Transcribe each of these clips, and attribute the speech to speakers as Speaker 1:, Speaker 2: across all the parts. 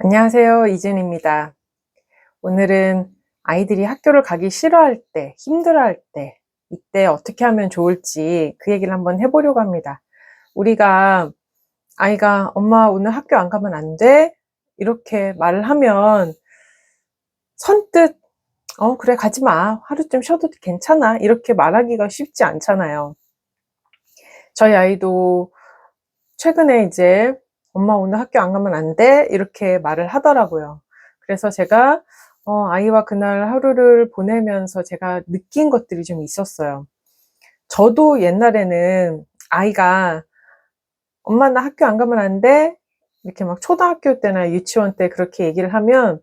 Speaker 1: 안녕하세요. 이진입니다. 오늘은 아이들이 학교를 가기 싫어할 때, 힘들어할 때, 이때 어떻게 하면 좋을지 그 얘기를 한번 해보려고 합니다. 우리가 아이가 엄마 오늘 학교 안 가면 안 돼? 이렇게 말을 하면 선뜻 어, 그래, 가지 마. 하루쯤 쉬어도 괜찮아. 이렇게 말하기가 쉽지 않잖아요. 저희 아이도 최근에 이제 엄마 오늘 학교 안 가면 안 돼? 이렇게 말을 하더라고요. 그래서 제가 어, 아이와 그날 하루를 보내면서 제가 느낀 것들이 좀 있었어요. 저도 옛날에는 아이가 엄마 나 학교 안 가면 안 돼? 이렇게 막 초등학교 때나 유치원 때 그렇게 얘기를 하면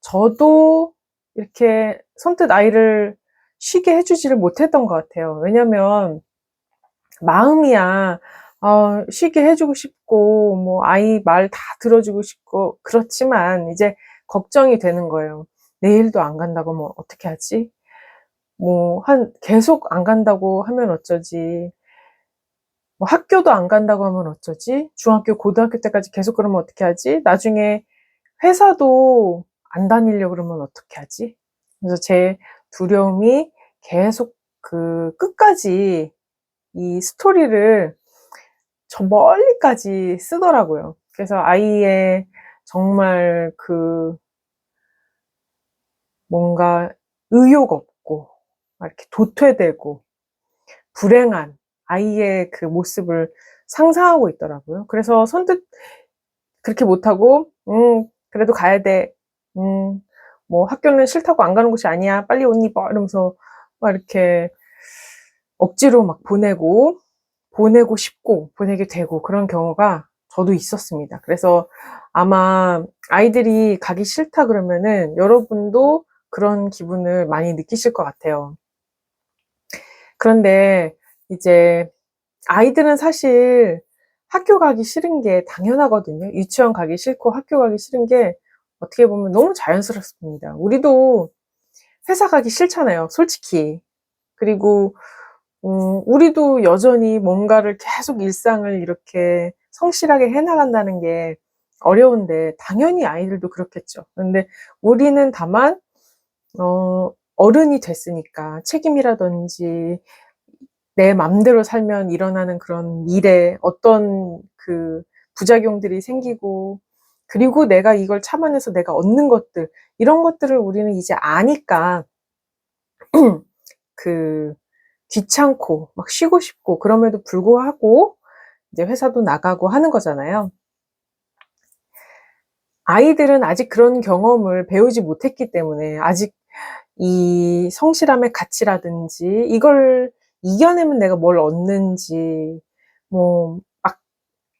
Speaker 1: 저도 이렇게 선뜻 아이를 쉬게 해주지를 못했던 것 같아요. 왜냐면 마음이야 어, 쉬게 해주고 싶고 뭐 아이 말 다 들어주고 싶고 그렇지만 이제 걱정이 되는 거예요. 내일도 안 간다고 뭐 어떻게 하지? 뭐 한 계속 안 간다고 하면 어쩌지? 뭐 학교도 안 간다고 하면 어쩌지? 중학교, 고등학교 때까지 계속 그러면 어떻게 하지? 나중에 회사도 안 다니려고 그러면 어떻게 하지? 그래서 제 두려움이 계속 그 끝까지 이 스토리를 저 멀리까지 쓰더라고요. 그래서 아이의 정말 그 뭔가 의욕 없고 이렇게 도태되고 불행한 아이의 그 모습을 상상하고 있더라고요. 그래서 선뜻 그렇게 못하고 음 그래도 가야 돼. 음 뭐 학교는 싫다고 안 가는 곳이 아니야. 빨리 옷 입어. 이러면서 막 이렇게 억지로 막 보내고 보내고 싶고 보내게 되고 그런 경우가 저도 있었습니다. 그래서 아마 아이들이 가기 싫다 그러면은 여러분도 그런 기분을 많이 느끼실 것 같아요. 그런데 이제 아이들은 사실 학교 가기 싫은 게 당연하거든요. 유치원 가기 싫고 학교 가기 싫은 게 어떻게 보면 너무 자연스럽습니다. 우리도 회사 가기 싫잖아요. 솔직히. 그리고 음, 우리도 여전히 뭔가를 계속 일상을 이렇게 성실하게 해나간다는 게 어려운데 당연히 아이들도 그렇겠죠. 그런데 우리는 다만 어, 어른이 됐으니까 책임이라든지 내 맘대로 살면 일어나는 그런 미래 어떤 그 부작용들이 생기고 그리고 내가 이걸 참아내서 내가 얻는 것들 이런 것들을 우리는 이제 아니까 그 귀찮고 막 쉬고 싶고 그럼에도 불구하고 이제 회사도 나가고 하는 거잖아요. 아이들은 아직 그런 경험을 배우지 못했기 때문에 아직 이 성실함의 가치라든지 이걸 이겨내면 내가 뭘 얻는지 뭐 막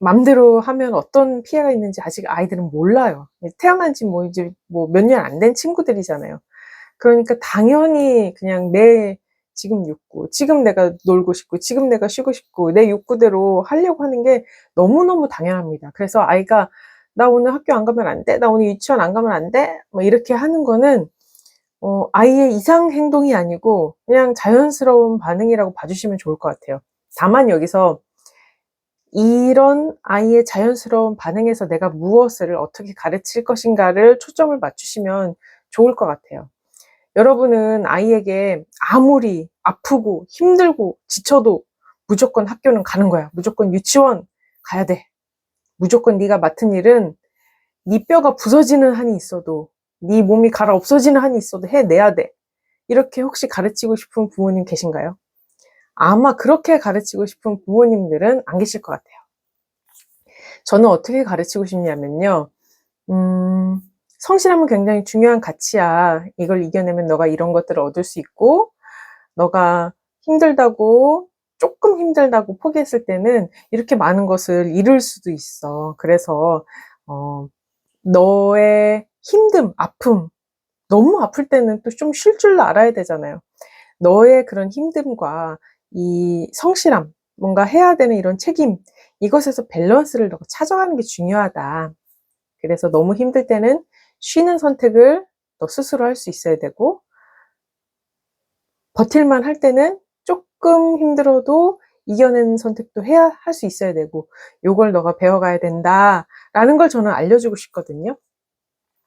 Speaker 1: 맘대로 하면 어떤 피해가 있는지 아직 아이들은 몰라요. 태어난 지 뭐 이제 뭐 몇 년 안 된 친구들이잖아요. 그러니까 당연히 그냥 내 지금 욕구, 지금 내가 놀고 싶고, 지금 내가 쉬고 싶고, 내 욕구대로 하려고 하는 게 너무너무 당연합니다. 그래서 아이가 나 오늘 학교 안 가면 안 돼? 나 오늘 유치원 안 가면 안 돼? 뭐 이렇게 하는 거는 어, 아이의 이상 행동이 아니고 그냥 자연스러운 반응이라고 봐주시면 좋을 것 같아요. 다만 여기서 이런 아이의 자연스러운 반응에서 내가 무엇을 어떻게 가르칠 것인가를 초점을 맞추시면 좋을 것 같아요. 여러분은 아이에게 아무리 아프고 힘들고 지쳐도 무조건 학교는 가는 거야. 무조건 유치원 가야 돼. 무조건 네가 맡은 일은 네 뼈가 부서지는 한이 있어도 네 몸이 갈아 없어지는 한이 있어도 해내야 돼. 이렇게 혹시 가르치고 싶은 부모님 계신가요? 아마 그렇게 가르치고 싶은 부모님들은 안 계실 것 같아요. 저는 어떻게 가르치고 싶냐면요. 음, 성실함은 굉장히 중요한 가치야. 이걸 이겨내면 너가 이런 것들을 얻을 수 있고, 너가 힘들다고, 조금 힘들다고 포기했을 때는 이렇게 많은 것을 잃을 수도 있어. 그래서, 어, 너의 힘듦, 아픔, 너무 아플 때는 또 좀 쉴 줄 알아야 되잖아요. 너의 그런 힘듦과 이 성실함, 뭔가 해야 되는 이런 책임, 이것에서 밸런스를 찾아가는 게 중요하다. 그래서 너무 힘들 때는 쉬는 선택을 너 스스로 할 수 있어야 되고 버틸만 할 때는 조금 힘들어도 이겨내는 선택도 해야 할 수 있어야 되고 요걸 너가 배워가야 된다라는 걸 저는 알려주고 싶거든요.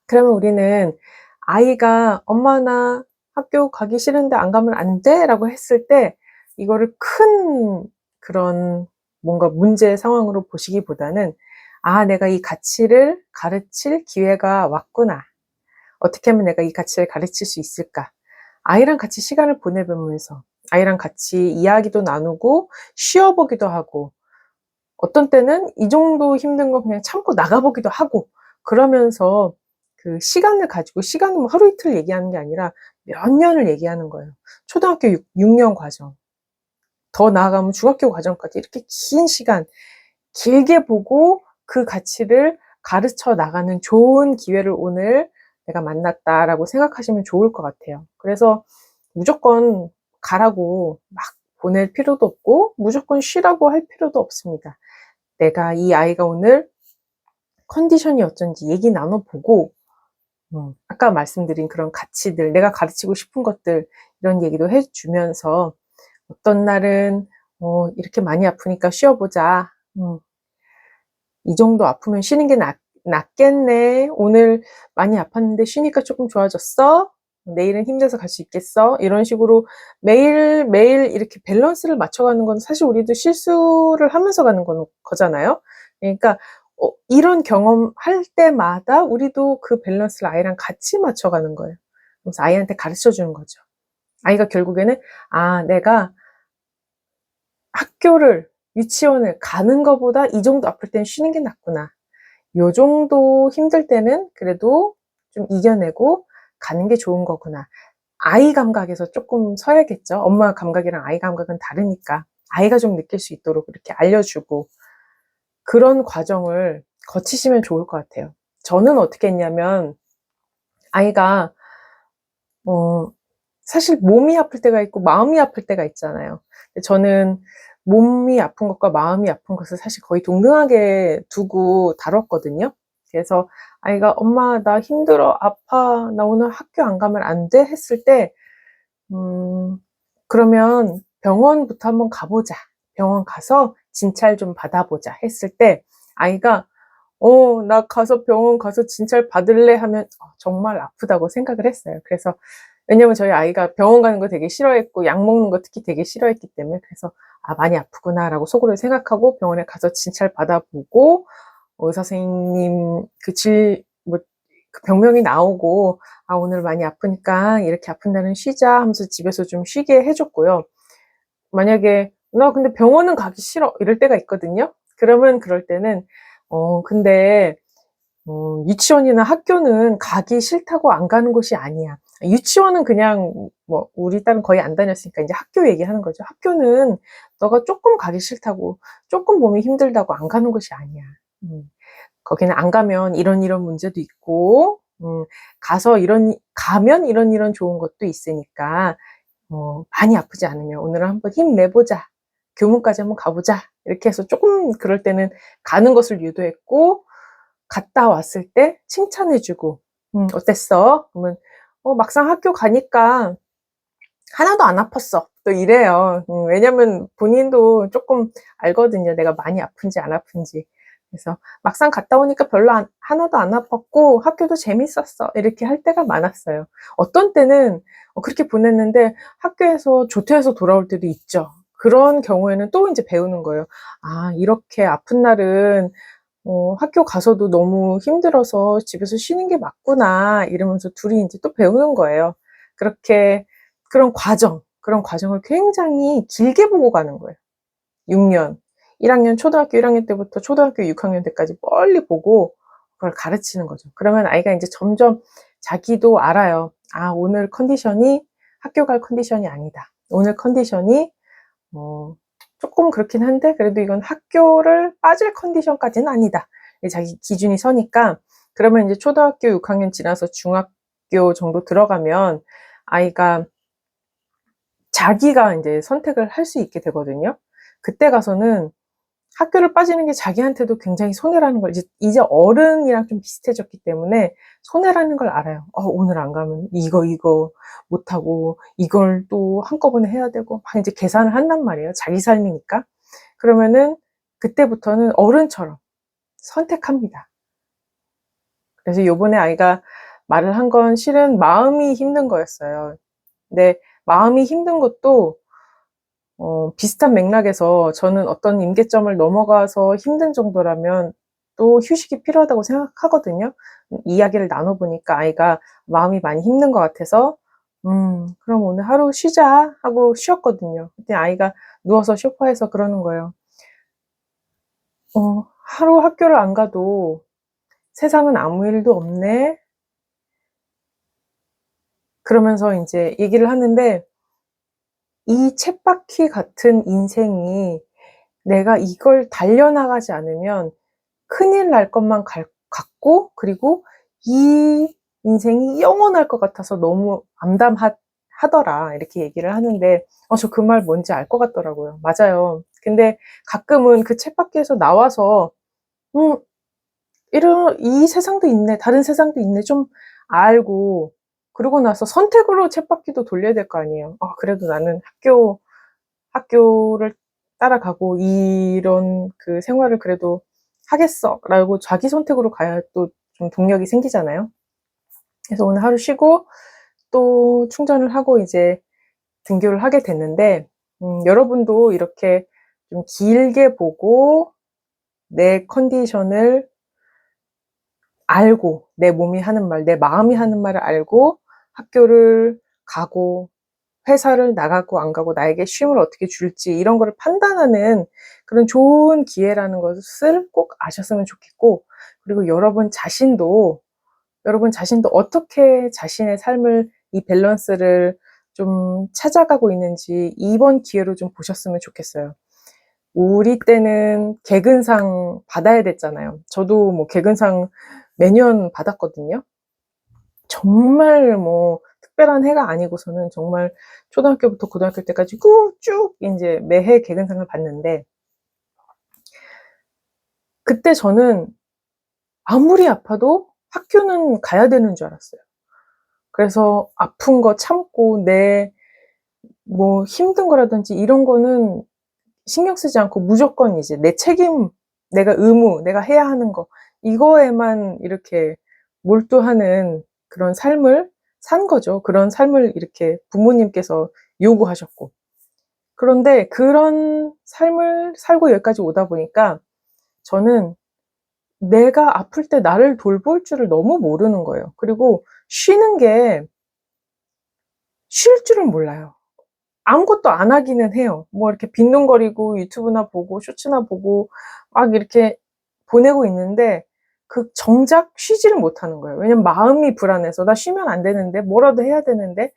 Speaker 1: 그러면 우리는 아이가 엄마 나 학교 가기 싫은데 안 가면 안 돼? 라고 했을 때 이거를 큰 그런 뭔가 문제 상황으로 보시기보다는 아, 내가 이 가치를 가르칠 기회가 왔구나. 어떻게 하면 내가 이 가치를 가르칠 수 있을까? 아이랑 같이 시간을 보내보면서 아이랑 같이 이야기도 나누고 쉬어보기도 하고 어떤 때는 이 정도 힘든 거 그냥 참고 나가보기도 하고 그러면서 그 시간을 가지고 시간은 뭐 하루 이틀 얘기하는 게 아니라 몇 년을 얘기하는 거예요. 초등학교 6, 6년 과정. 더 나아가면 중학교 과정까지 이렇게 긴 시간 길게 보고 그 가치를 가르쳐 나가는 좋은 기회를 오늘 내가 만났다라고 생각하시면 좋을 것 같아요. 그래서 무조건 가라고 막 보낼 필요도 없고 무조건 쉬라고 할 필요도 없습니다. 내가 이 아이가 오늘 컨디션이 어쩐지 얘기 나눠보고 음, 아까 말씀드린 그런 가치들 내가 가르치고 싶은 것들 이런 얘기도 해주면서 어떤 날은 어, 이렇게 많이 아프니까 쉬어보자 음, 이 정도 아프면 쉬는 게 낫, 낫겠네 오늘 많이 아팠는데 쉬니까 조금 좋아졌어 내일은 힘들어서 갈 수 있겠어? 이런 식으로 매일 매일 이렇게 밸런스를 맞춰가는 건 사실 우리도 실수를 하면서 가는 거, 거잖아요. 그러니까 어, 이런 경험 할 때마다 우리도 그 밸런스를 아이랑 같이 맞춰가는 거예요. 그래서 아이한테 가르쳐 주는 거죠. 아이가 결국에는 아 내가 학교를 유치원을 가는 것보다 이 정도 아플 땐 쉬는 게 낫구나. 요 정도 힘들 때는 그래도 좀 이겨내고 가는 게 좋은 거구나. 아이 감각에서 조금 서야겠죠. 엄마 감각이랑 아이 감각은 다르니까 아이가 좀 느낄 수 있도록 이렇게 알려주고 그런 과정을 거치시면 좋을 것 같아요. 저는 어떻게 했냐면 아이가 어, 사실 몸이 아플 때가 있고 마음이 아플 때가 있잖아요. 저는 몸이 아픈 것과 마음이 아픈 것을 사실 거의 동등하게 두고 다뤘거든요. 그래서 아이가 엄마 나 힘들어 아파 나 오늘 학교 안 가면 안 돼 했을 때 음, 그러면 병원부터 한번 가보자 병원 가서 진찰 좀 받아보자 했을 때 아이가 어, 나 가서 병원 가서 진찰 받을래 하면 어, 정말 아프다고 생각을 했어요. 그래서 왜냐면 저희 아이가 병원 가는 거 되게 싫어했고 약 먹는 거 특히 되게 싫어했기 때문에 그래서 아 많이 아프구나라고 속으로 생각하고 병원에 가서 진찰 받아보고 의사 선생님 그 질, 뭐, 그 병명이 나오고, 아, 오늘 많이 아프니까 이렇게 아픈 날은 쉬자 하면서 집에서 좀 쉬게 해줬고요. 만약에, 나 근데 병원은 가기 싫어. 이럴 때가 있거든요. 그러면 그럴 때는, 어, 근데, 어, 유치원이나 학교는 가기 싫다고 안 가는 곳이 아니야. 유치원은 그냥, 뭐, 우리 딸은 거의 안 다녔으니까 이제 학교 얘기하는 거죠. 학교는 너가 조금 가기 싫다고, 조금 몸이 힘들다고 안 가는 곳이 아니야. 음, 거기는 안 가면 이런 이런 문제도 있고, 음, 가서 이런, 가면 이런 이런 좋은 것도 있으니까, 어, 많이 아프지 않으면 오늘은 한번 힘내보자. 교문까지 한번 가보자. 이렇게 해서 조금 그럴 때는 가는 것을 유도했고, 갔다 왔을 때 칭찬해주고, 음, 어땠어? 그러면, 어, 막상 학교 가니까 하나도 안 아팠어. 또 이래요. 음, 왜냐면 본인도 조금 알거든요. 내가 많이 아픈지 안 아픈지. 그래서 막상 갔다 오니까 별로 안, 하나도 안 아팠고 학교도 재밌었어. 이렇게 할 때가 많았어요. 어떤 때는 어, 그렇게 보냈는데 학교에서 조퇴해서 돌아올 때도 있죠. 그런 경우에는 또 이제 배우는 거예요. 아, 이렇게 아픈 날은 어, 학교 가서도 너무 힘들어서 집에서 쉬는 게 맞구나. 이러면서 둘이 이제 또 배우는 거예요. 그렇게, 그런 과정, 그런 과정을 굉장히 길게 보고 가는 거예요. 6년. 1학년, 초등학교 1학년 때부터 초등학교 6학년 때까지 멀리 보고 그걸 가르치는 거죠. 그러면 아이가 이제 점점 자기도 알아요. 아, 오늘 컨디션이 학교 갈 컨디션이 아니다. 오늘 컨디션이 뭐 조금 그렇긴 한데 그래도 이건 학교를 빠질 컨디션까지는 아니다. 자기 기준이 서니까 그러면 이제 초등학교 6학년 지나서 중학교 정도 들어가면 아이가 자기가 이제 선택을 할 수 있게 되거든요. 그때 가서는 학교를 빠지는 게 자기한테도 굉장히 손해라는 걸 이제, 이제 어른이랑 좀 비슷해졌기 때문에 손해라는 걸 알아요. 어, 오늘 안 가면 이거 이거 못하고 이걸 또 한꺼번에 해야 되고 막 이제 계산을 한단 말이에요. 자기 삶이니까. 그러면은 그때부터는 어른처럼 선택합니다. 그래서 요번에 아이가 말을 한 건 실은 마음이 힘든 거였어요. 근데 마음이 힘든 것도 어, 비슷한 맥락에서 저는 어떤 임계점을 넘어가서 힘든 정도라면 또 휴식이 필요하다고 생각하거든요. 이야기를 나눠보니까 아이가 마음이 많이 힘든 것 같아서 음, 그럼 오늘 하루 쉬자 하고 쉬었거든요. 그때 아이가 누워서 소파에서 그러는 거예요. 어, 하루 학교를 안 가도 세상은 아무 일도 없네. 그러면서 이제 얘기를 하는데 이 쳇바퀴 같은 인생이 내가 이걸 달려나가지 않으면 큰일 날 것만 갈- 같고 그리고 이 인생이 영원할 것 같아서 너무 암담하더라 이렇게 얘기를 하는데 어, 저 그 말 뭔지 알 것 같더라고요. 맞아요. 근데 가끔은 그 쳇바퀴에서 나와서 음, 이런 이 세상도 있네, 다른 세상도 있네 좀 알고 그러고 나서 선택으로 쳇바퀴도 돌려야 될 거 아니에요. 아, 그래도 나는 학교 학교를 따라가고 이런 그 생활을 그래도 하겠어 라고 자기 선택으로 가야 또 좀 동력이 생기잖아요. 그래서 오늘 하루 쉬고 또 충전을 하고 이제 등교를 하게 됐는데 음, 여러분도 이렇게 좀 길게 보고 내 컨디션을 알고 내 몸이 하는 말, 내 마음이 하는 말을 알고 학교를 가고 회사를 나가고 안 가고 나에게 쉼을 어떻게 줄지 이런 거를 판단하는 그런 좋은 기회라는 것을 꼭 아셨으면 좋겠고 그리고 여러분 자신도 여러분 자신도 어떻게 자신의 삶을 이 밸런스를 좀 찾아가고 있는지 이번 기회로 좀 보셨으면 좋겠어요. 우리 때는 개근상 받아야 됐잖아요. 저도 뭐 개근상 매년 받았거든요. 정말 뭐 특별한 해가 아니고서는 정말 초등학교부터 고등학교 때까지 쭉 이제 매해 개근상을 받는데 그때 저는 아무리 아파도 학교는 가야 되는 줄 알았어요. 그래서 아픈 거 참고 내 뭐 힘든 거라든지 이런 거는 신경 쓰지 않고 무조건 이제 내 책임, 내가 의무, 내가 해야 하는 거 이거에만 이렇게 몰두하는 그런 삶을 산 거죠. 그런 삶을 이렇게 부모님께서 요구하셨고. 그런데 그런 삶을 살고 여기까지 오다 보니까 저는 내가 아플 때 나를 돌볼 줄을 너무 모르는 거예요. 그리고 쉬는 게 쉴 줄을 몰라요. 아무것도 안 하기는 해요. 뭐 이렇게 빈둥거리고 유튜브나 보고 쇼츠나 보고 막 이렇게 보내고 있는데 그 정작 쉬지를 못하는 거예요. 왜냐면 마음이 불안해서 나 쉬면 안 되는데 뭐라도 해야 되는데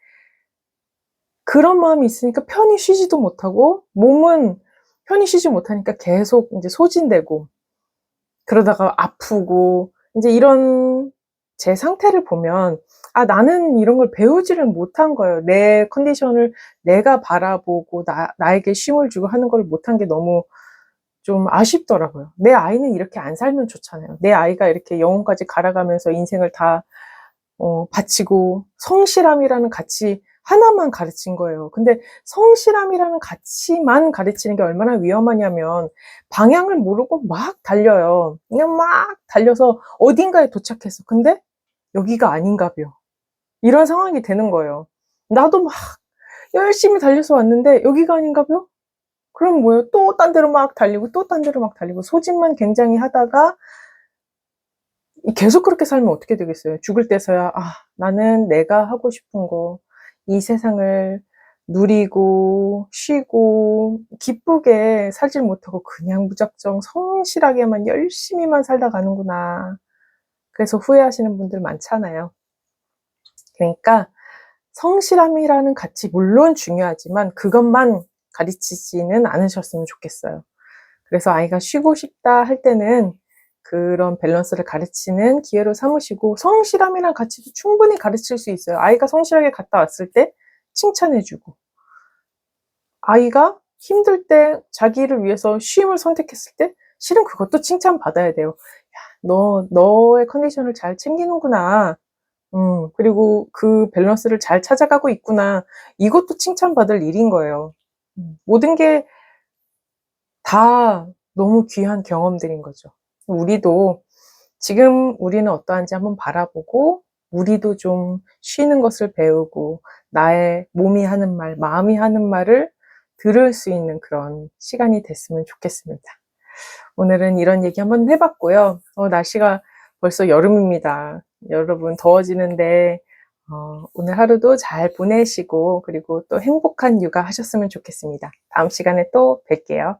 Speaker 1: 그런 마음이 있으니까 편히 쉬지도 못하고 몸은 편히 쉬지 못하니까 계속 이제 소진되고 그러다가 아프고 이제 이런 제 상태를 보면 아 나는 이런 걸 배우지를 못한 거예요. 내 컨디션을 내가 바라보고 나 나에게 쉼을 주고 하는 걸 못한 게 너무 좀 아쉽더라고요. 내 아이는 이렇게 안 살면 좋잖아요. 내 아이가 이렇게 영혼까지 갈아가면서 인생을 다 어, 바치고 성실함이라는 가치 하나만 가르친 거예요. 근데 성실함이라는 가치만 가르치는 게 얼마나 위험하냐면 방향을 모르고 막 달려요. 그냥 막 달려서 어딘가에 도착했어. 근데 여기가 아닌가벼. 이런 상황이 되는 거예요. 나도 막 열심히 달려서 왔는데 여기가 아닌가벼? 그럼 뭐예요? 또 딴 데로 막 달리고 또 딴 데로 막 달리고 소진만 굉장히 하다가 계속 그렇게 살면 어떻게 되겠어요? 죽을 때서야 아 나는 내가 하고 싶은 거 이 세상을 누리고 쉬고 기쁘게 살질 못하고 그냥 무작정 성실하게만 열심히만 살다 가는구나. 그래서 후회하시는 분들 많잖아요. 그러니까 성실함이라는 가치 물론 중요하지만 그것만 가르치지는 않으셨으면 좋겠어요. 그래서 아이가 쉬고 싶다 할 때는 그런 밸런스를 가르치는 기회로 삼으시고 성실함이란 가치도 충분히 가르칠 수 있어요. 아이가 성실하게 갔다 왔을 때 칭찬해주고 아이가 힘들 때 자기를 위해서 쉼을 선택했을 때 실은 그것도 칭찬받아야 돼요. 야, 너, 너의 컨디션을 잘 챙기는구나. 음, 그리고 그 밸런스를 잘 찾아가고 있구나. 이것도 칭찬받을 일인 거예요. 음, 모든 게 다 너무 귀한 경험들인 거죠. 우리도 지금 우리는 어떠한지 한번 바라보고 우리도 좀 쉬는 것을 배우고 나의 몸이 하는 말, 마음이 하는 말을 들을 수 있는 그런 시간이 됐으면 좋겠습니다. 오늘은 이런 얘기 한번 해봤고요. 어, 날씨가 벌써 여름입니다. 여러분 더워지는데 어, 오늘 하루도 잘 보내시고 그리고 또 행복한 육아 하셨으면 좋겠습니다. 다음 시간에 또 뵐게요.